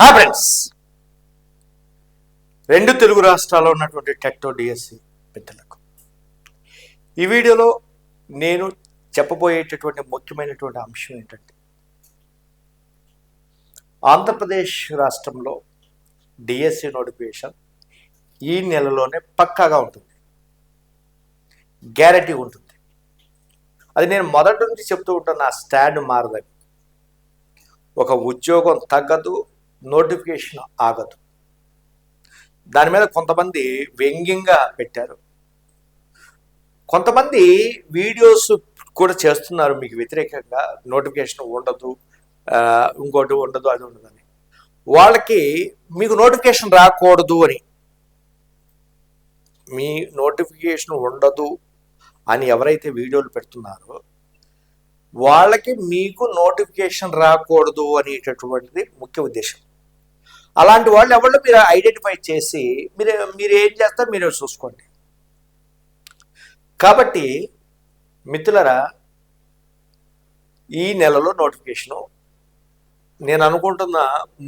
హా ఫ్రెండ్స్. రెండు తెలుగు రాష్ట్రాల్లో ఉన్నటువంటి టెట్టో డిఎస్సి పెద్దలకు. ఈ వీడియోలో నేను చెప్పబోయేటటువంటి ముఖ్యమైనటువంటి అంశం ఏంటంటే ఆంధ్రప్రదేశ్ రాష్ట్రంలో డిఎస్సి నోటిఫికేషన్ ఈ నెలలోనే పక్కాగా ఉంటుంది. గ్యారంటీ ఉంటుంది. అది నేను మొదటి నుంచి చెప్తూ ఉంటాను నా స్టాండ్ మారదని. ఒక ఉద్యోగం తగ్గదు నోటిఫికేషన్ ఆగదు. దాని మీద కొంతమంది వ్యంగ్యంగా పెట్టారు. కొంతమంది వీడియోస్ కూడా చేస్తున్నారు మీకు వ్యతిరేకంగా. నోటిఫికేషన్ ఉండదు ఇంకోటి ఉండదు అది ఉండదని. వాళ్ళకి మీకు నోటిఫికేషన్ రాకూడదు అని. మీ నోటిఫికేషన్ ఉండదు అని ఎవరైతే వీడియోలు పెడుతున్నారో వాళ్ళకి మీకు నోటిఫికేషన్ రాకూడదు అనేటటువంటిది ముఖ్య ఉద్దేశం. అలాంటి వాళ్ళు ఎవరు మీరు ఐడెంటిఫై చేసి మీరు మీరు ఏం చేస్తారు? మీరు చూసుకోండి. కాబట్టి మిత్రులరా ఈ నెలలో నోటిఫికేషను నేను అనుకుంటున్న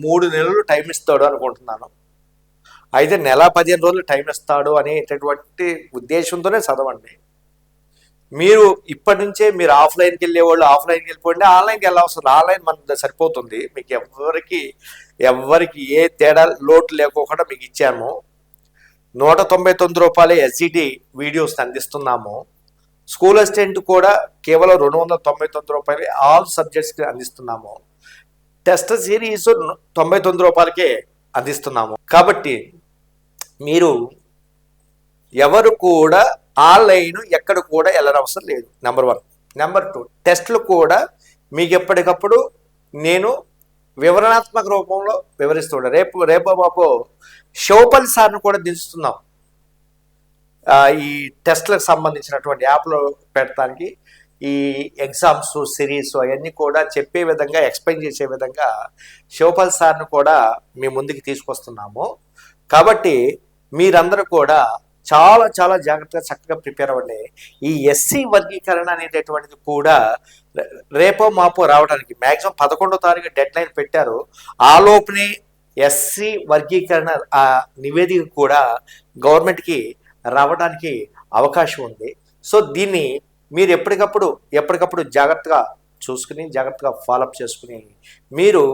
మూడు నెలలు టైం ఇస్తాడు అనుకుంటున్నాను. అయితే నెల పదిహేను రోజులు టైం ఇస్తాడు అనేటటువంటి ఉద్దేశంతోనే చదవండి. మీరు ఇప్పటి నుంచే మీరు ఆఫ్లైన్కి వెళ్ళేవాళ్ళు ఆఫ్లైన్కి వెళ్ళిపోండి. ఆన్లైన్కి వెళ్ళవసరం ఆన్లైన్ మన సరిపోతుంది. మీకు ఎవరికి ఎవరికి ఏ తేడా లోటు లేకోకుండా మీకు ఇచ్చాము. నూట తొంభై తొమ్మిది రూపాయల ఎస్జిటి వీడియోస్ అందిస్తున్నాము. స్కూల్ అసిస్టెంట్ కూడా కేవలం రెండు వందల తొంభై తొమ్మిది రూపాయలు ఆల్ సబ్జెక్ట్స్కి అందిస్తున్నాము. టెస్ట్ సిరీస్ తొంభై తొమ్మిది రూపాయలకే అందిస్తున్నాము. కాబట్టి మీరు ఎవరు కూడా ఆన్లైన్ ఎక్కడ కూడా వెళ్ళనవసరం లేదు నెంబర్ వన్ నెంబర్ టూ టెస్ట్లు కూడా మీకు ఎప్పటికప్పుడు నేను వివరణాత్మక రూపంలో వివరిస్తుంటా రేపు రేపు బాబు శివపల్లి సార్ను కూడా దించుతున్నాం. ఈ టెస్ట్లకు సంబంధించినటువంటి యాప్లో పెడతానికి ఈ ఎగ్జామ్స్ సిరీస్ అవన్నీ కూడా చెప్పే విధంగా ఎక్స్ప్లెయిన్ చేసే విధంగా శివపల్ సార్ను కూడా మీ ముందుకు తీసుకొస్తున్నాము. కాబట్టి మీరందరూ కూడా చాలా చాలా జాగ్రత్తగా చక్కగా ప్రిపేర్ అవ్వండి. ఈ ఎస్సీ వర్గీకరణ అనేటటువంటిది కూడా రేపో మాపో రావడానికి మ్యాక్సిమం పదకొండో తారీఖు డెడ్ లైన్ పెట్టారు. ఆలోపునే ఎస్సీ వర్గీకరణ ఆ నివేదిక కూడా గవర్నమెంట్కి రావడానికి అవకాశం ఉంది. సో దీన్ని మీరు ఎప్పటికప్పుడు ఎప్పటికప్పుడు జాగ్రత్తగా చూసుకుని జాగ్రత్తగా ఫాలోఅప్ చేసుకుని మీరు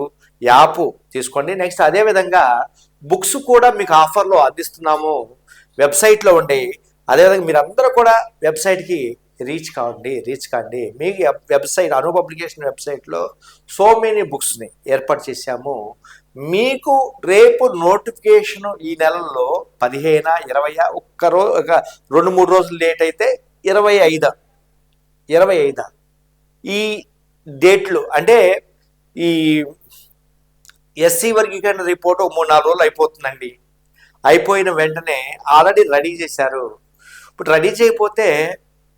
యాప్ తీసుకోండి. నెక్స్ట్ అదేవిధంగా బుక్స్ కూడా మీకు ఆఫర్లో అందిస్తున్నాము. వెబ్సైట్లో ఉండి అదేవిధంగా మీరు అందరూ కూడా వెబ్సైట్కి రీచ్ కావండి రీచ్ కాండి. మీ వెబ్సైట్ అను పబ్లికేషన్ వెబ్సైట్లో సో మెనీ బుక్స్ని ఏర్పాటు చేశాము. మీకు రేపు నోటిఫికేషన్ ఈ నెలలో పదిహేన ఇరవై ఒక్క రోజు ఒక రెండు మూడు రోజులు లేట్ అయితే ఇరవై ఐదా? ఇరవై ఐదా? ఈ డేట్లు అంటే ఈ ఎస్సీ వర్గీకరణ రిపోర్ట్ మూడు నాలుగు రోజులు అయిపోతుందండి. అయిపోయిన వెంటనే ఆల్రెడీ రెడీ చేశారు. ఇప్పుడు రెడీ చేయకపోతే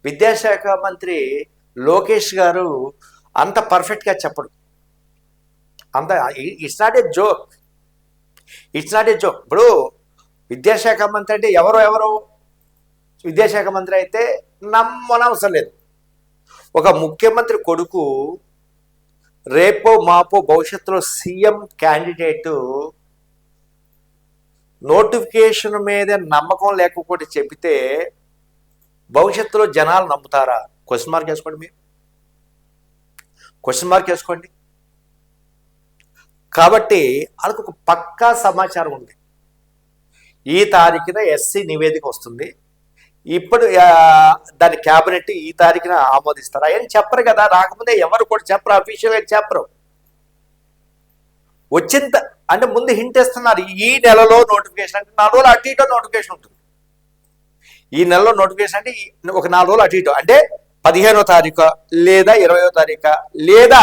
విద్యాశాఖ మంత్రి లోకేష్ గారు అంత పర్ఫెక్ట్గా చెప్పడు. అంత it's not a joke it's not a joke ఇప్పుడు విద్యాశాఖ మంత్రి అంటే ఎవరో ఎవరో విద్యాశాఖ మంత్రి అయితే నమ్మనవసరం లేదు. ఒక ముఖ్యమంత్రి కొడుకు రేపో మాపో భవిష్యత్తులో సీఎం క్యాండిడేటు నోటిఫికేషన్ మీద నమ్మకం లేకపోతే చెబితే భవిష్యత్తులో జనాలు నమ్ముతారా? క్వశ్చన్ మార్క్ వేసుకోండి మీరు. క్వశ్చన్ మార్క్ వేసుకోండి కాబట్టి వాళ్ళకు ఒక పక్కా సమాచారం ఉంది. ఈ తారీఖున ఎస్సీ నివేదిక వస్తుంది. ఇప్పుడు దాని క్యాబినెట్ ఈ తారీఖున ఆమోదిస్తారు? అని చెప్పరు కదా. రాకముందే ఎవరు కూడా చెప్పరు. అఫీషియల్గా చెప్పరు. వచ్చింత అంటే ముందు హింట్ ఇస్తున్నారు ఈ నెలలో నోటిఫికేషన్ అంటే నాలుగు రోజులు అటు ఇటు నోటిఫికేషన్ ఉంటుంది. ఈ నెలలో నోటిఫికేషన్ అంటే ఒక నాలుగు రోజులు అటు ఇటు. అంటే పదిహేనో తారీఖు లేదా ఇరవయో తారీఖు లేదా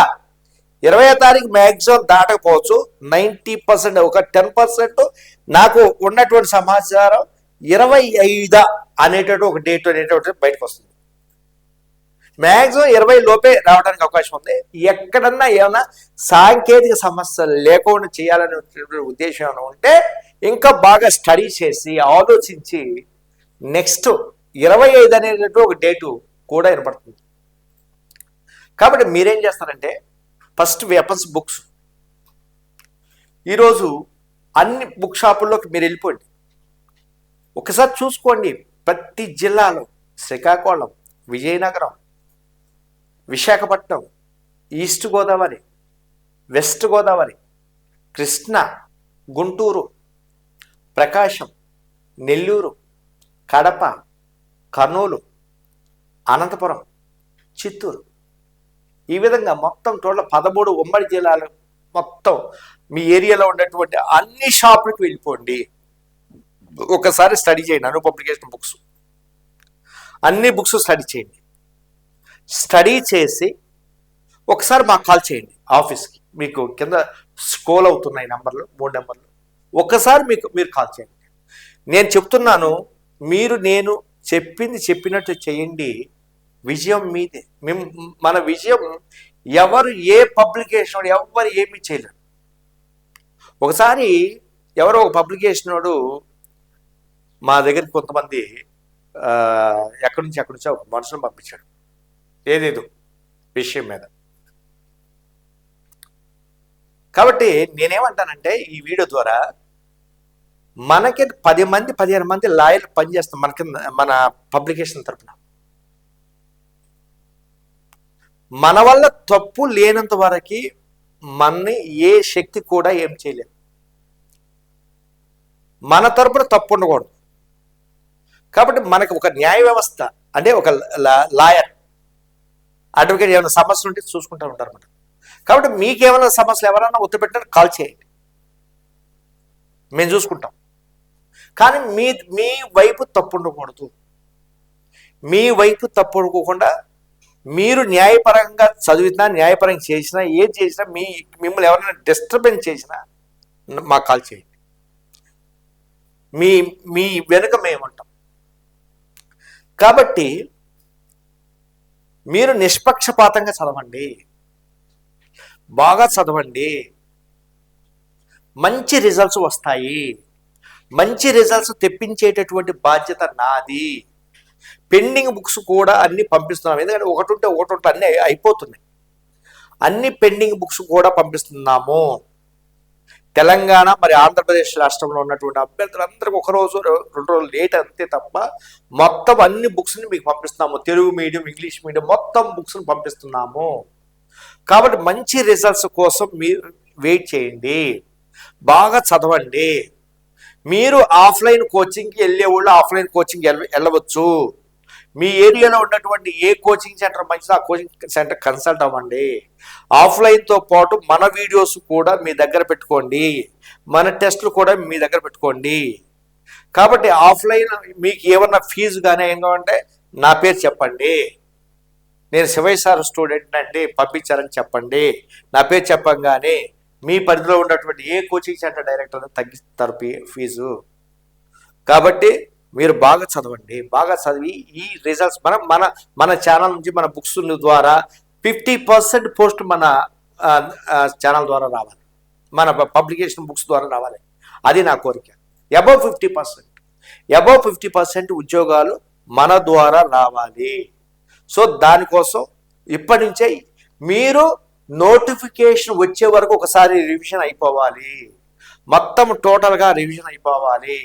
ఇరవయో తారీఖు మ్యాక్సిమం దాటకపోవచ్చు. నైంటీ పర్సెంట్ ఒక టెన్ పర్సెంట్ నాకు ఉన్నటువంటి సమాచారం ఇరవై ఐదా అనేటటువంటి ఒక డేట్ అనేటటువంటి బయటకు వస్తుంది. మ్యాక్సిమం ఇరవై లోపే రావడానికి అవకాశం ఉంది. ఎక్కడన్నా ఏమైనా సాంకేతిక సమస్యలు లేకుండా చేయాలనే ఉద్దేశం ఏమైనా ఉంటే ఇంకా బాగా స్టడీ చేసి ఆలోచించి నెక్స్ట్ ఇరవై ఐదు అనేటటువంటి ఒక డేటు కూడా ఏర్పడుతుంది కాబట్టి మీరేం చేస్తారంటే ఫస్ట్ వెపన్స్ బుక్స్. ఈరోజు అన్ని బుక్ షాపుల్లోకి మీరు వెళ్ళిపోండి. ఒకసారి చూసుకోండి. ప్రతి జిల్లాలో శ్రీకాకుళం విజయనగరం విశాఖపట్నం ఈస్ట్ గోదావరి వెస్ట్ గోదావరి కృష్ణ గుంటూరు ప్రకాశం నెల్లూరు కడప కర్నూలు అనంతపురం చిత్తూరు. ఈ విధంగా మొత్తం టోటల్ పదమూడు ఉమ్మడి జిల్లాలు మొత్తం మీ ఏరియాలో ఉన్నటువంటి అన్ని షాపులకు వెళ్ళిపోండి. ఒకసారి స్టడీ చేయండి. Anu publication books. అన్ని బుక్స్ స్టడీ చేయండి. స్టడీ చేసి ఒకసారి మాకు కాల్ చేయండి ఆఫీస్కి. మీకు కింద స్కోల్ అవుతున్నాయి నెంబర్లు మూడు నెంబర్లు. ఒకసారి మీకు మీరు కాల్ చేయండి. నేను చెప్తున్నాను మీరు నేను చెప్పింది చెప్పినట్టు చేయండి. విజయం మీదే. మేము మన విజయం ఎవరు ఏ పబ్లికేషన్ ఎవరు ఏమీ చేయలేరు. ఒకసారి ఎవరో ఒక పబ్లికేషన్ వాడు మా దగ్గరికి కొంతమంది ఎక్కడి నుంచి ఎక్కడి నుంచో ఒక మనుషులను పంపించాడు. ఏదేదో విషయం మీద. కాబట్టి నేనేమంటానంటే ఈ వీడియో ద్వారా మనకి పది మంది పదిహేను మంది లాయర్లు పనిచేస్తాం మనకి మన పబ్లికేషన్ తరపున. మన వల్ల తప్పు లేనంత వరకు మనని ఏ శక్తి కూడా ఏం చేయలేదు. మన తరపున తప్పు ఉండకూడదు. కాబట్టి మనకు ఒక న్యాయ వ్యవస్థ అంటే ఒక లాయర్ అడ్వకేట్ ఏమైనా సమస్యలు ఉంటే చూసుకుంటూ ఉంటారన్నమాట. కాబట్టి మీకేమైనా సమస్యలు ఎవరైనా ఒత్తిపెట్టారు కాల్ చేయండి. మేము చూసుకుంటాం. కానీ మీ మీ వైపు తప్పు ఉండకూడదు. మీ వైపు తప్పు ఉండకోకుండా మీరు న్యాయపరంగా చదివినా న్యాయపరంగా చేసినా ఏం చేసినా మీ మిమ్మల్ని ఎవరైనా డిస్టర్బెన్స్ చేసినా మాకు కాల్ చేయండి. మీ మీ వెనుక మేము ఉంటాం కాబట్టి మీరు నిష్పక్షపాతంగా చదవండి. బాగా చదవండి. మంచి రిజల్ట్స్ వస్తాయి. మంచి రిజల్ట్స్ తెప్పించేటటువంటి బాధ్యత నాది. పెండింగ్ బుక్స్ కూడా అన్ని పంపిస్తున్నాం. ఎందుకంటే ఒకటి ఉంటే ఒకటి ఉంటే అన్ని అయిపోతున్నాయి. అన్ని పెండింగ్ బుక్స్ కూడా పంపిస్తున్నాము. తెలంగాణ మరి ఆంధ్రప్రదేశ్ రాష్ట్రంలో ఉన్నటువంటి అభ్యర్థులందరికీ ఒక రోజు రెండు రోజులు లేట్ అంతే తప్ప మొత్తం అన్ని బుక్స్ని మీకు పంపిస్తున్నాము. తెలుగు మీడియం ఇంగ్లీష్ మీడియం మొత్తం బుక్స్ని పంపిస్తున్నాము. కాబట్టి మంచి రిజల్ట్స్ కోసం మీరు వెయిట్ చేయండి. బాగా చదవండి. మీరు ఆఫ్లైన్ కోచింగ్కి వెళ్ళే వాళ్ళు ఆఫ్లైన్ కోచింగ్ వెళ్ళవచ్చు. మీ ఏరియాలో ఉన్నటువంటి ఏ కోచింగ్ సెంటర్ మంచిదో ఆ కోచింగ్ సెంటర్ కన్సల్ట్ అవ్వండి. ఆఫ్లైన్తో పాటు మన వీడియోస్ కూడా మీ దగ్గర పెట్టుకోండి. మన టెస్ట్లు కూడా మీ దగ్గర పెట్టుకోండి. కాబట్టి ఆఫ్లైన్ మీకు ఏమన్నా ఫీజు కానీ ఏం కావాలంటే నా పేరు చెప్పండి. నేను శివయ్య సార్ స్టూడెంట్ అండి పంపించారని చెప్పండి. నా పేరు చెప్పంగానే మీ పరిధిలో ఉన్నటువంటి ఏ కోచింగ్ సెంటర్ డైరెక్టర్ తగ్గిస్తారు ఫీ- ఫీజు కాబట్టి మీరు బాగా చదవండి బాగా చదివి ఈ రిజల్ట్స్ మన మన మన ఛానల్ నుంచి మన బుక్స్ ద్వారా ఫిఫ్టీ పర్సెంట్ పోస్ట్ మన ఛానల్ ద్వారా రావాలి. మన పబ్లికేషన్ బుక్స్ ద్వారా రావాలి. అది నా కోరిక. Above fifty percent above fifty percent ఉద్యోగాలు మన ద్వారా రావాలి. సో దానికోసం ఇప్పటి నుంచే మీరు నోటిఫికేషన్ వచ్చే వరకు ఒకసారి రివిజన్ అయిపోవాలి. మొత్తం టోటల్గా రివిజన్ అయిపోవాలి.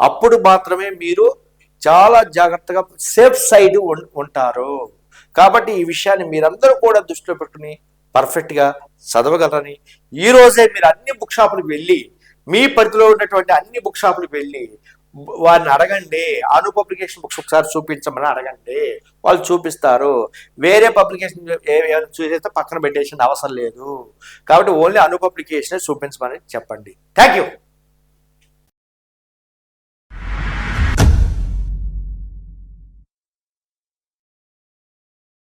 అప్పుడు మాత్రమే మీరు చాలా జాగ్రత్తగా సేఫ్ సైడ్ ఉంటారు. కాబట్టి ఈ విషయాన్ని మీరందరూ కూడా దృష్టిలో పెట్టుకుని పర్ఫెక్ట్గా చదవగలరని ఈరోజే మీరు అన్ని బుక్ షాపులకు వెళ్ళి మీ పరిధిలో ఉన్నటువంటి అన్ని బుక్ షాపులకు వెళ్ళి వారిని అడగండి. అను పబ్లికేషన్ బుక్స్ ఒకసారి చూపించమని అడగండి. వాళ్ళు చూపిస్తారు. వేరే పబ్లికేషన్ ఏమైనా చూసేస్తే పక్కన పెట్టేసిన అవసరం లేదు. కాబట్టి ఓన్లీ అను పబ్లికేషనే చూపించమని చెప్పండి. Thank you